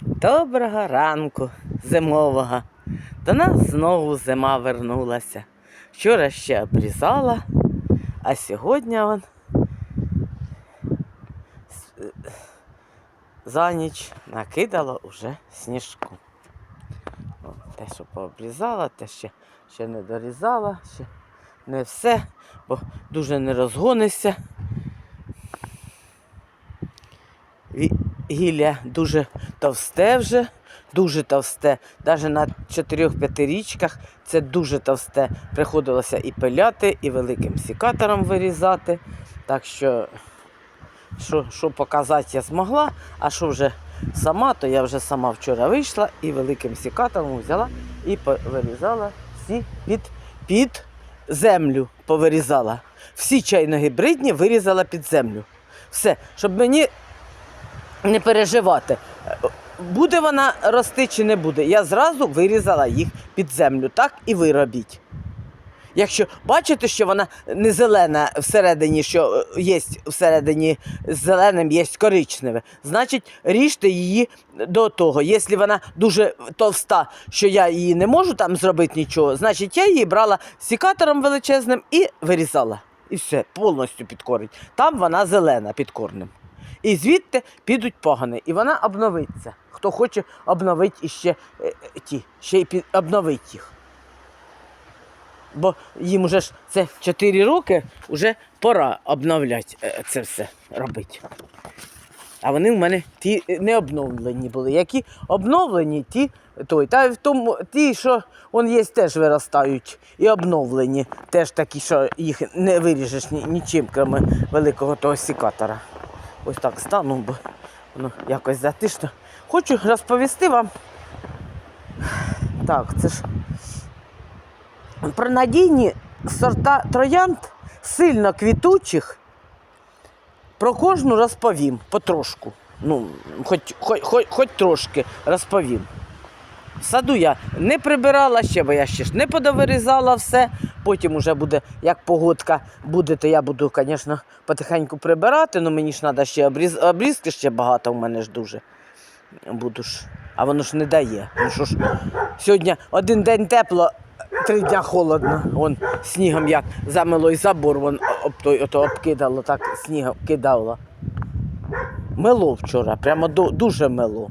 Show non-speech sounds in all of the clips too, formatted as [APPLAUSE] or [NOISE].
Доброго ранку зимового. До нас знову зима вернулася. Вчора ще обрізала, а сьогодні он за ніч накидала уже сніжку. Те, що пообрізала, те ще, ще не дорізала, ще не все, бо дуже не розгонишся. Гілля дуже товсте вже, дуже товсте. Навіть на 4-5 річках це дуже товсте. Приходилося і пиляти, і великим сікатором вирізати. Так що, що, що показати я змогла, а що вже сама, то я вже сама вчора вийшла і великим сікатором взяла і вирізала всі під, під землю повирізала. Всі чайно-гібридні вирізала під землю. Все, щоб мені не переживати. Буде вона рости чи не буде. Я зразу вирізала їх під землю. Так і ви робіть. Якщо бачите, що вона не зелена всередині, що е, є всередині з зеленим, є коричневе, значить ріжте її до того. Якщо вона дуже товста, що я її не можу там зробити нічого, значить я її брала сікатором величезним і вирізала. І все, повністю під корінь. Там вона зелена під корнем. І звідти підуть погани, і вона обновиться. Хто хоче обновити іще е, е, ті, ще й під, обновити їх. Бо їм уже ж це 4 роки, вже пора обновляти е, це все робити. А вони в мене ті не обновлені були. Які обновлені, ті той. Та в тому ті, що он є, теж виростають і обновлені. Теж такі, що їх не виріжеш ні, нічим, крім великого того сікатора. Ось так стану, бо воно якось затишно. Хочу розповісти вам. Так, це ж про надійні сорта троянд сильно квітучих. Про кожну розповім потрошку. Ну, хоч, хоч, хоч, хоч трошки розповім. Саду я не прибирала ще, бо я ще ж не подовирізала все. Потім уже буде, як погодка буде, то я буду, звісно, потихеньку прибирати, але мені ж треба ще обріз... обрізки ще багато в мене ж дуже. Буду ж. А воно ж не дає. Ну що ж, сьогодні один день тепло, три дня холодно. Вон снігом як замило і забор, вон об той, ото обкидало, так снігом кидало. Мело вчора, прямо ду- дуже мело.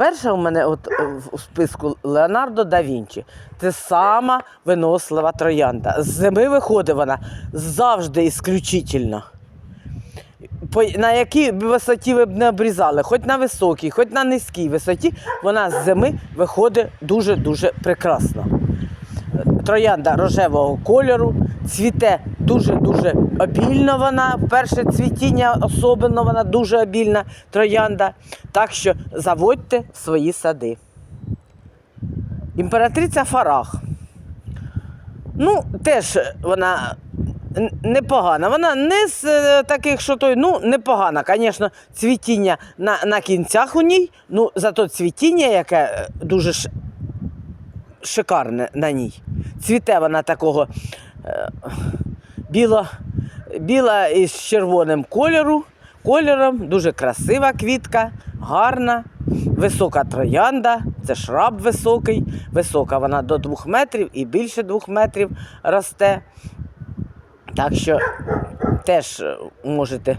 Перша у мене от е, у списку Леонардо да Вінчі. Це сама винослива троянда. З зими виходить вона завжди ісключительно. На якій висоті ви б не обрізали, хоч на високій, хоч на низькій висоті, вона з зими виходить дуже-дуже прекрасно. Троянда рожевого кольору, цвіте дуже-дуже обільно вона. Перше цвітіння особливо вона дуже обільна троянда. Так що заводьте свої сади. Імператриця Фарах. Ну, теж вона непогана. Вона не з е, таких, що той, ну, непогана. Звісно, цвітіння на, на кінцях у ній, ну, зато цвітіння, яке е, дуже. Шикарне на ній. Цвіте вона такого е, біло, біла із червоним кольору, кольором, дуже красива квітка, гарна, висока троянда, це шраб високий, висока вона до 2 метрів і більше 2 метрів росте. Так що теж е, можете,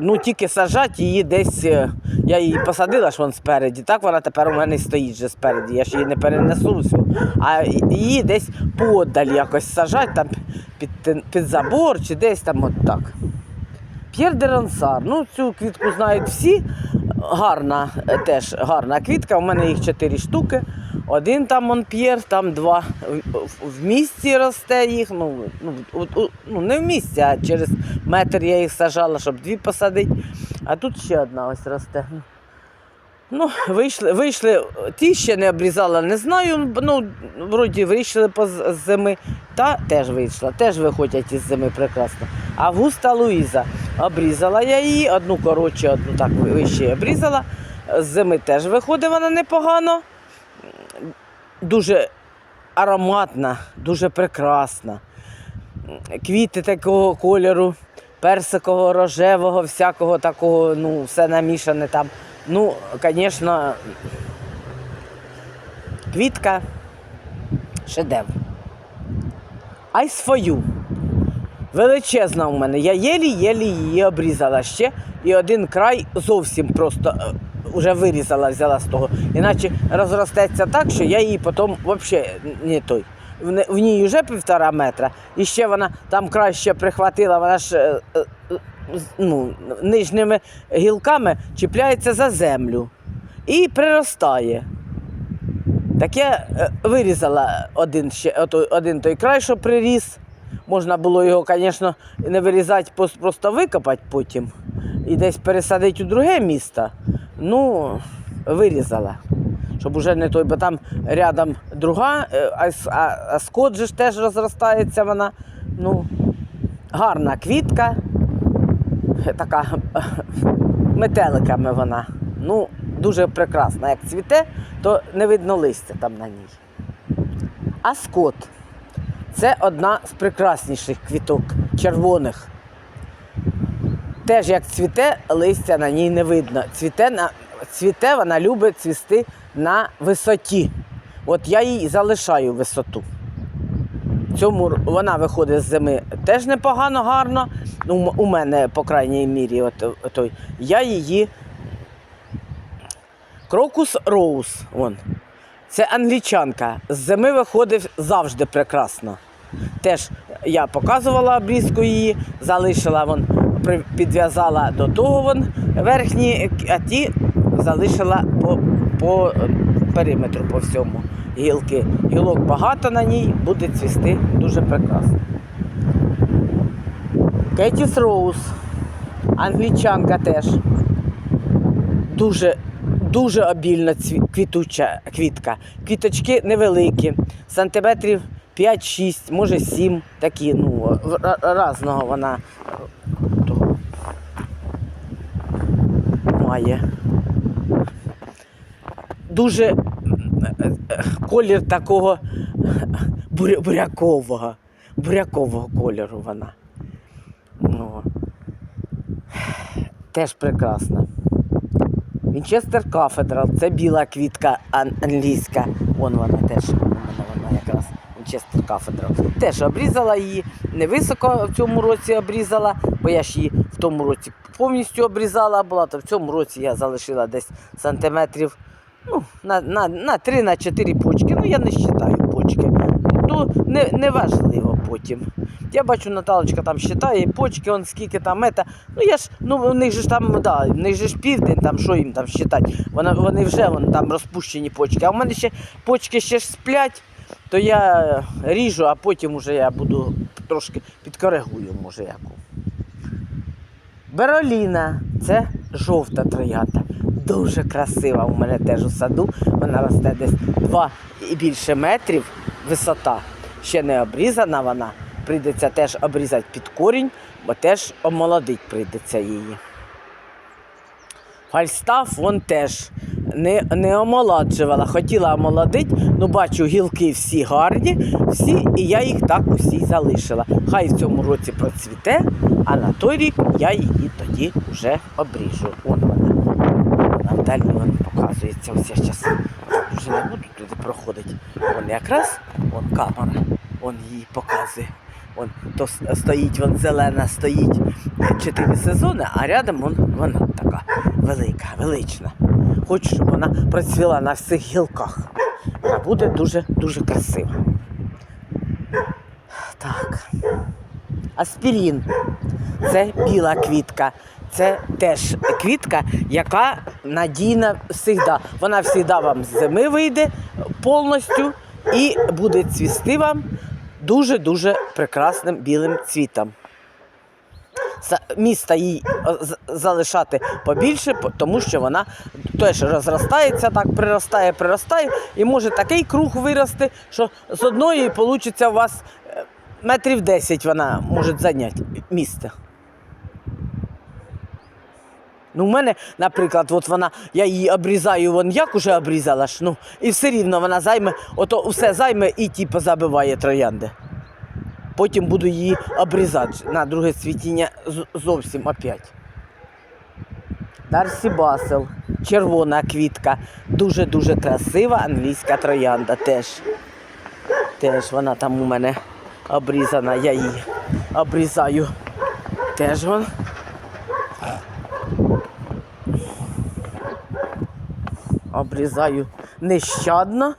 ну тільки сажати її десь. е, Я її посадила ж вон спереді, так вона тепер у мене стоїть вже спереді. Я ж її не перенесу всю. А її десь подаль якось сажати, там під, під забор чи десь там от так. П'єр де Рансар. Ну, цю квітку знають всі. Гарна, е, теж гарна квітка. У мене їх чотири штуки. Один там Монп'єр, там два в- місті росте їх. Ну, ну, ну, не в місті, а через метр я їх сажала, щоб дві посадити. А тут ще одна ось росте. Ну, вийшли, вийшли, ті ще не обрізала, не знаю. Ну, вроді вийшли з зими, та теж вийшла, теж виходять із зими прекрасно. Августа Луїза обрізала я її, одну коротше, одну так вище обрізала. З зими теж виходить вона непогано. Дуже ароматна, дуже прекрасна. Квіти такого кольору персикового, рожевого, всякого такого, ну, все намішане там. Ну, звісно, квітка шедевр. А й свою. Величезна у мене. Я єлі-єлі її обрізала ще, і один край зовсім просто е, вже вирізала, взяла з того. Іначе розростеться так, що я її потім взагалі не той. В ній вже півтора метра, і ще вона там край ще прихватила, вона ж е, е, ну, нижніми гілками чіпляється за землю і приростає. Так я е, вирізала один, ще, один той край, що приріс. Можна було його, звісно, не вирізати, просто викопати потім і десь пересадити у друге місто. Ну, вирізала. Щоб уже не той, бо там рядом друга, е, а, а, а скот же ж теж розростається вона. Ну, гарна квітка, така [LAUGHS] метеликами вона. Ну, дуже прекрасна. Як цвіте, то не видно листя там на ній. А скот це одна з прекрасніших квіток червоних. Теж як цвіте, листя на ній не видно. Цвіте, на, цвіте вона любить цвісти на висоті. От я їй залишаю висоту. Цьому вона виходить з зими теж непогано, гарно. Ну, м- у мене, по крайній мірі, от, от я її. Крокус Роуз. Вон. Це англічанка. З зими виходить завжди прекрасно. Теж я показувала обрізку її, залишила вон, підв'язала до того вон верхні, а ті залишила по, по периметру по всьому гілки. Гілок багато на ній, буде цвісти дуже прекрасно. Кетіс Роуз, англічанка теж. Дуже, дуже обільно цві- квітуча квітка. Квіточки невеликі, сантиметрів 5-6, може 7, такі, ну, в- ра- різного вона е, того має. Дуже е, е, колір такого бурякового, бурякового кольору вона. Ну, теж прекрасна. Вінчестер Кафедрал, це біла квітка англійська. Вон вона теж. Вінчестер Кафедрал. Теж обрізала її. Не високо в цьому році обрізала, бо я ж її в тому році повністю обрізала була, то в цьому році я залишила десь сантиметрів ну, на, на, на 3 на 4 почки. Ну, я не вважаю почки. То не, не важливо потім. Я бачу, Наталочка там считає почки, он скільки там мета. Ну я ж, ну у них же ж там, да, у них же ж південь, там що їм там считати. Вони, вони вже вон, там розпущені почки. А в мене ще почки ще ж сплять, то я ріжу, а потім уже я буду трошки підкоригую, може яку. Бероліна це жовта троянда. Дуже красива у мене теж у саду. Вона росте десь 2 і більше метрів висота. Ще не обрізана вона. Прийдеться теж обрізати під корінь, бо теж омолодить прийдеться її. Фальстаф вон теж не, не омолоджувала. Хотіла омолодити, ну бачу, гілки всі гарні, всі, і я їх так усі залишила. Хай в цьому році процвіте, а на той рік я її тоді вже обріжу. Вон вона. Вона вдалі вон показується. Ось я вже не буду туди проходити. Вон якраз вон камера, вон її показує. Вон то стоїть, вон зелена стоїть чотири сезони, а рядом вон, вона така велика, велична. Хочу, щоб вона процвіла на всіх гілках. Вона буде дуже дуже красива. Так. Аспірін. Це біла квітка. Це теж квітка, яка надійна завжди. Вона завжди вам з зими вийде повністю і буде цвісти вам дуже-дуже прекрасним білим цвітом. Міста їй е, залишати побільше, тому що вона теж розростається, так приростає, приростає, і може такий круг вирости, що з одної вийде у вас е, метрів 10 вона може зайняти місце. Ну, у мене, наприклад, от вона, я її обрізаю, вон як уже обрізала ж, ну, і все рівно вона займе, ото все займе і ті позабиває троянди. Потім буду її обрізати на друге цвітіння зовсім опять. Дарсі Басел, червона квітка, дуже-дуже красива англійська троянда теж. Теж вона там у мене обрізана, я її обрізаю. Теж вон. Обрізаю нещадно,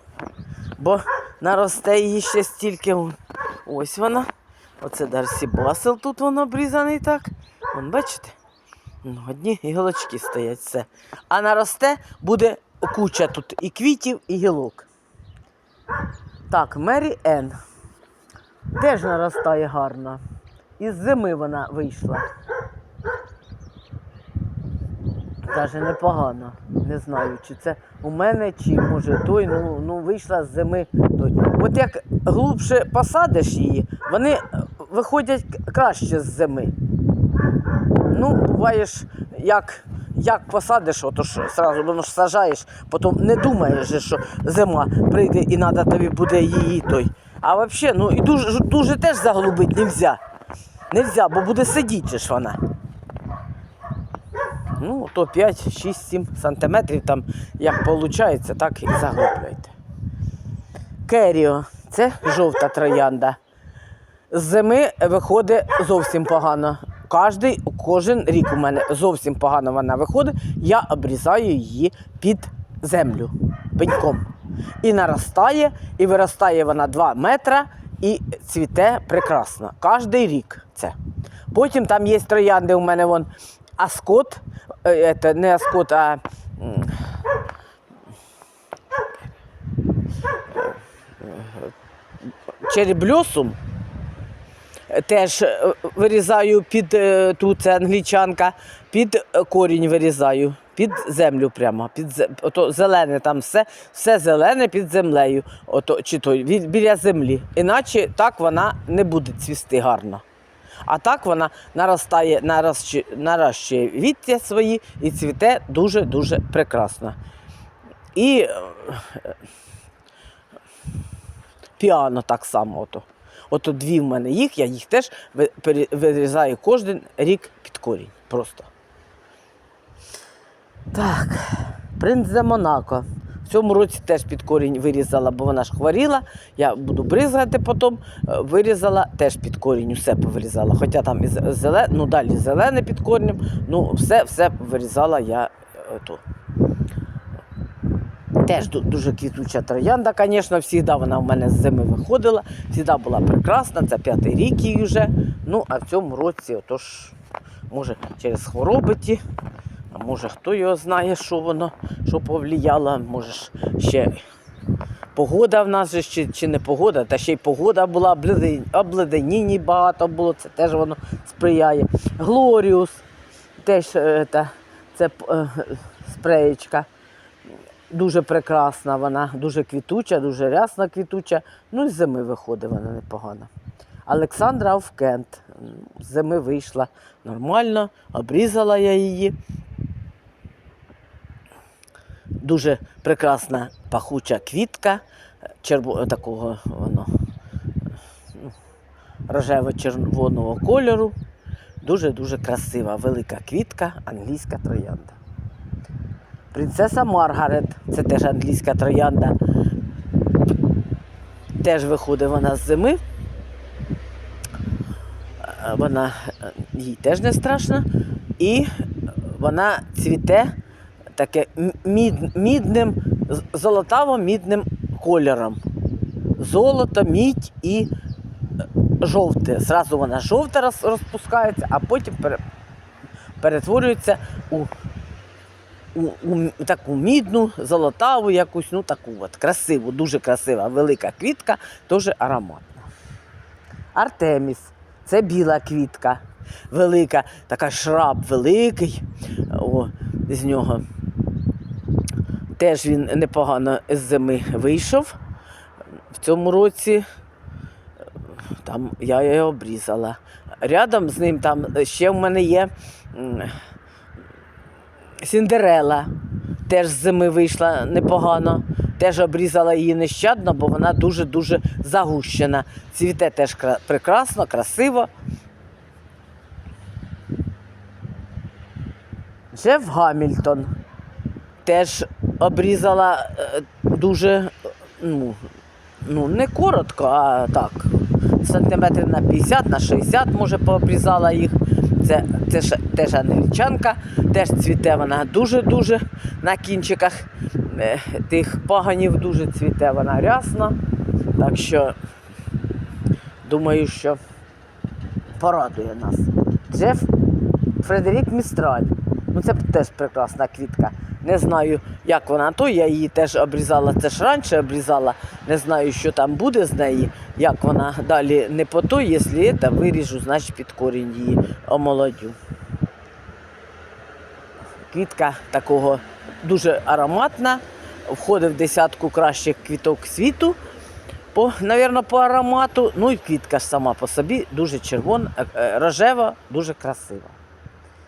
бо наросте її ще стільки. Ось вона. Оце Дарсі Басел тут воно обрізаний так. Вон, бачите? Ну, одні гілочки стоять все. А наросте буде куча тут і квітів, і гілок. Так, Мері Ен. Теж наростає гарно. Із зими вона вийшла. Каже, непогано. Не знаю, чи це у мене, чи може той, ну, ну вийшла з зими той. От як глубше посадиш її, вони виходять краще з зими. Ну, буває ж, як, як посадиш, ото ж сразу воно ж сажаєш, потім не думаєш, що зима прийде і треба тобі буде її той. А взагалі, ну і дуже, дуже теж заглубити не можна. Не можна, бо буде сидіти ж вона. Ну, то 5, 6, 7 сантиметрів там, як виходить, так і заглублюйте. Керіо, це жовта троянда. З зими виходить зовсім погано. Кожний, кожен рік у мене зовсім погано вона виходить. Я обрізаю її під землю пеньком. І наростає, і виростає вона 2 метри і цвіте прекрасно. Кожний рік це. Потім там є троянди у мене вон аскот, е, це не аскот, а черебльосум. Теж е, вирізаю під е, тут це англічанка, під е, корінь вирізаю, під землю прямо. Під ото зелене там все, все зелене під землею, ото, чи то біля землі. Іначе так вона не буде цвісти гарно. А так вона наростає, нарощує, нарощує віття свої і цвіте дуже-дуже прекрасно. І е, піано так само. Ото. Ото дві в мене їх, я їх теж вирізаю кожен рік під корінь. Просто. Так, принц де Монако. В цьому році теж під корінь вирізала, бо вона ж хворіла. Я буду бризгати потім. Е, Вирізала теж під корінь, усе повирізала. Хоча там і з- зеле... ну, далі зелене під корнем, ну все, все вирізала я е, то. Теж дуже квітуча троянда, звісно, завжди вона в мене з зими виходила, завжди була прекрасна, це п'ятий рік їй вже. Ну, а в цьому році, отож, може, через хвороби ті, може хто його знає, що воно, що повлияло, може ще погода в нас чи, чи не погода, та ще й погода була, обледен- обледенінь багато було, це теж воно сприяє. Глоріус, теж е, та, це е, спреєчка. Дуже прекрасна вона, дуже квітуча, дуже рясна квітуча. Ну і зими виходить вона непогано. Олександра Овкент. Зими вийшла нормально, обрізала я її. Дуже прекрасна пахуча квітка, черво, такого воно рожево-червоного кольору. Дуже-дуже красива, велика квітка, англійська троянда. Принцеса Маргарет, це теж англійська троянда. Теж виходить вона з зими. Вона їй теж не страшно. І вона цвіте таке мід, мідним, золотаво-мідним кольором. Золото, мідь і е, жовте. Зразу вона жовта роз- розпускається, а потім пере- перетворюється у у, у таку мідну, золотаву якусь, ну таку от, красиву, дуже красива, велика квітка, дуже ароматна. Артеміс це біла квітка, велика, така шраб великий. О, з нього. Теж він непогано з зими вийшов. В цьому році там я його обрізала. Рядом з ним там ще в мене є Сіндерела теж з зими вийшла непогано. теж обрізала її нещадно, бо вона дуже-дуже загущена. Цвіте теж прекрасно, красиво. Джеф Гамільтон теж обрізала е, дуже, ну, ну, не коротко, а так, сантиметрів на 50, на 60, може, пообрізала їх. Це, це ж теж англічанка, теж цвіте вона дуже-дуже на кінчиках е, тих паганів дуже цвіте вона рясно. Так що думаю, що порадує нас. Джеф Фредерік Містраль. Ну це теж прекрасна квітка. Не знаю, як вона то. Я її теж обрізала, це ж раніше обрізала. Не знаю, що там буде з неї, як вона далі не по то, якщо це виріжу, значить під корінь її омолодю. Квітка такого дуже ароматна, входить в десятку кращих квіток світу. По, навірно, по аромату. Ну і квітка ж сама по собі дуже червона, е, е, рожева, дуже красива.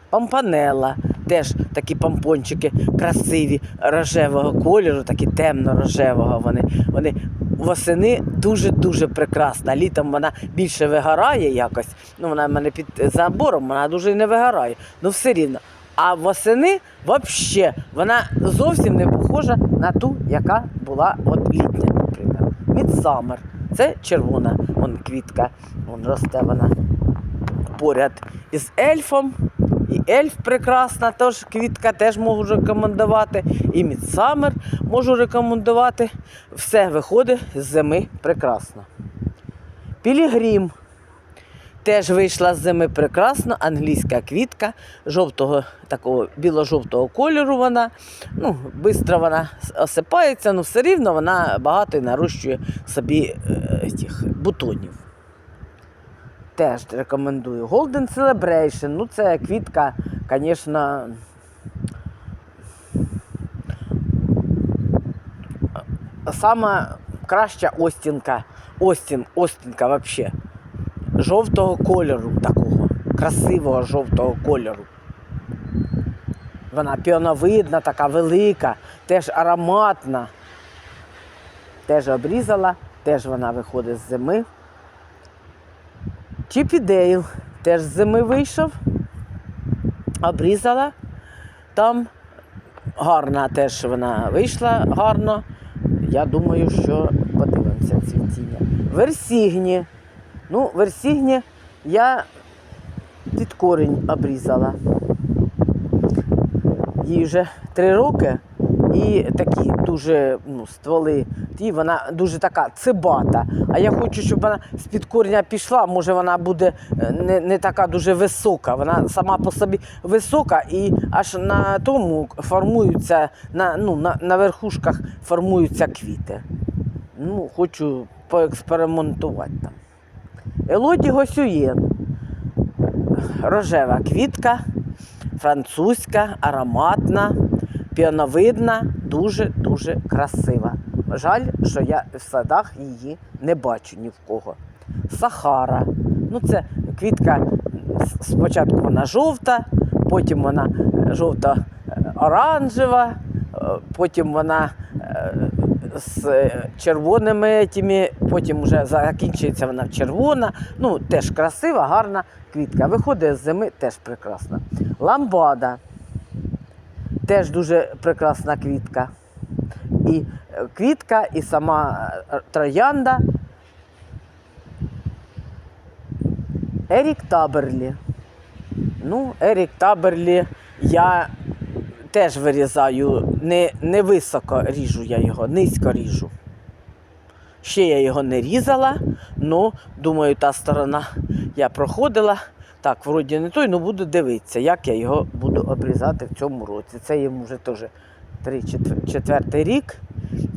Пампанела, теж такі помпончики красиві, рожевого кольору, такі темно-рожевого. Вони, вони восени дуже-дуже прекрасна. Літом вона більше вигорає якось. Ну, вона в мене під забором, вона дуже не вигорає. Ну все рівно. А восени взагалі вона зовсім не похожа на ту, яка була от літня, наприклад. Мідсамер. Це червона вон квітка, вон росте вона поряд із ельфом. І ельф прекрасна, теж квітка теж можу рекомендувати. І мідсамер можу рекомендувати. Все виходить з зими прекрасно. Пілігрім теж вийшла з зими прекрасно, англійська квітка, жовтого, такого біло-жовтого кольору вона. Ну, Бистро вона осипається, але все рівно вона багато і нарощує собі е, тих бутонів. Теж рекомендую. Golden Celebration. Ну, це квітка, звісно. Сама краща Остінка. Остін, Остінка взагалі. Жовтого кольору такого. Красивого жовтого кольору. Вона піоновидна, така велика, теж ароматна. Теж обрізала, теж вона виходить з зими. Чіпі Дейл теж з зими вийшов, обрізала. Там гарна теж вона вийшла гарно. Я думаю, що подивимося цвітіння. Версігні. Ну, версігні я під корінь обрізала. Їй вже три роки і такі дуже ну, стволи. І вона дуже така цибата. А я хочу, щоб вона з-під коріння пішла. Може, вона буде е, не, не така дуже висока. Вона сама по собі висока і аж на тому формуються, на, ну, на, на верхушках формуються квіти. Ну, хочу поекспериментувати там. Елоді Госюєн. Рожева квітка, французька, ароматна, піоновидна, дуже-дуже красива. Жаль, що я в садах її не бачу ні в кого. Сахара. Ну, це квітка спочатку вона жовта, потім вона е, жовто-оранжева, е, потім вона е, з е, червоними тими, потім вже закінчується вона червона. Ну, теж красива, гарна квітка. Виходить з зими теж прекрасна. Ламбада. Теж дуже прекрасна квітка. І е, квітка, і сама е, троянда. Ерік Таберлі. Ну, Ерік Таберлі я теж вирізаю, не, не високо ріжу я його, низько ріжу. Ще я його не різала, ну, думаю, та сторона я проходила. Так, вроді не той, ну буду дивитися, як я його буду обрізати в цьому році. Це йому вже теж 3-4 рік,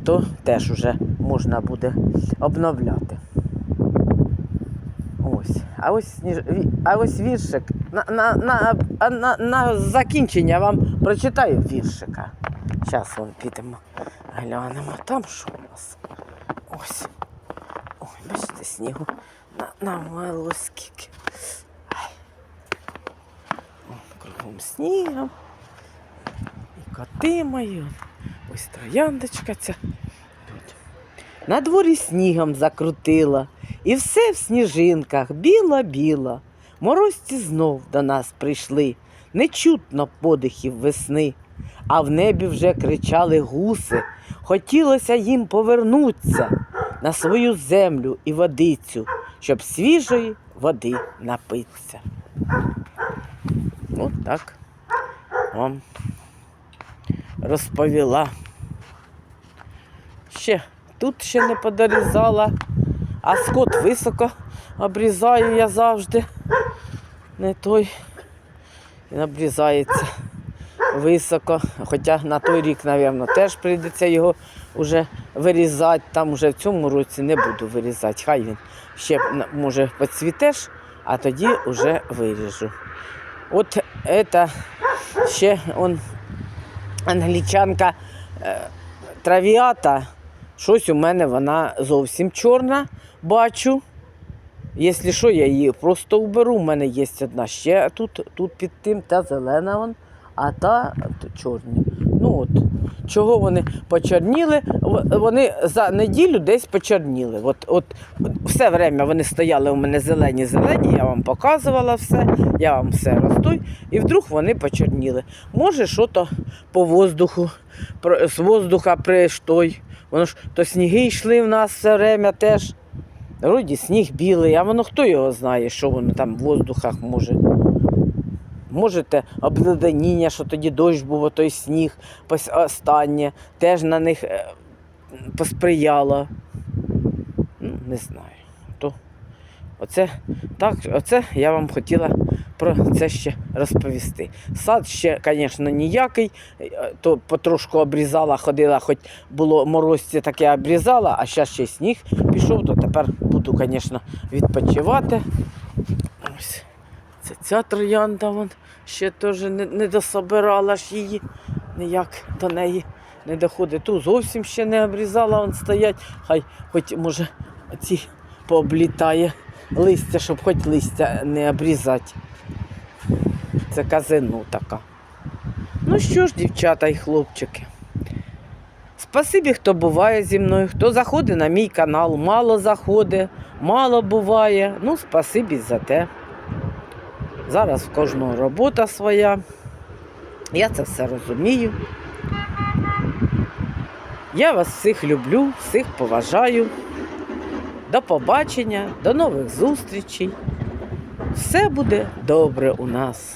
то теж вже можна буде обновляти. Ось. А ось, а ось віршик. На, на, на, на, на закінчення вам прочитаю віршика. Зараз вон підемо, глянемо. Там що у нас? Ось. Ой, бачите, снігу на, намало скільки. Ай. Вон снігом. І коти мої. Ось трояндочка ця На дворі снігом закрутила, і все в сніжинках біла-біла. Морозці знов до нас прийшли, не чутно подихів весни, а в небі вже кричали гуси. Хотілося їм повернутися на свою землю і водицю, щоб свіжої води напитися. От так вам розповіла. Ще тут ще не подорізала, а скот високо обрізаю я завжди. Не той він обрізається високо. Хоча на той рік, мабуть, теж прийдеться його вже вирізати. Там вже в цьому році не буду вирізати. Хай він ще може поцвітеш, а тоді вже виріжу. От це ще он англічанка е, травіата. Щось у мене вона зовсім чорна, бачу. Якщо що, я її просто уберу. У мене є одна ще тут, тут під тим, та зелена вон, а та чорні. Ну от, чого вони почорніли? Вони за неділю десь почорніли. От, от все время вони стояли у мене зелені-зелені, я вам показувала все, я вам все розтуй, і вдруг вони почорніли. Може, що то по воздуху, з воздуха прийштой. Воно ж то сніги йшли в нас все время теж. Вроді сніг білий, а воно хто його знає, що воно там в воздухах може. Можете обледеніння, що тоді дощ був, а той сніг останнє, теж на них е, посприяло. Ну, не знаю. То оце, так, оце я вам хотіла про це ще розповісти. Сад ще, звісно, ніякий, е, то потрошку обрізала, ходила, хоч було морозці таке обрізала, а зараз ще й сніг пішов, то тепер буду, звісно, відпочивати. Ось. Це ця троянда вон ще теж не, не дособирала ж її, ніяк до неї не доходить. Ту зовсім ще не обрізала, вон стоять, хай хоч може ці пооблітає листя, щоб хоч листя не обрізати. Це казину така. Ну що ж, дівчата і хлопчики. Спасибі, хто буває зі мною, хто заходить на мій канал, мало заходить, мало буває. Ну, спасибі за те. Зараз в кожного робота своя. Я це все розумію. Я вас всіх люблю, всіх поважаю. До побачення, до нових зустрічей. Все буде добре у нас.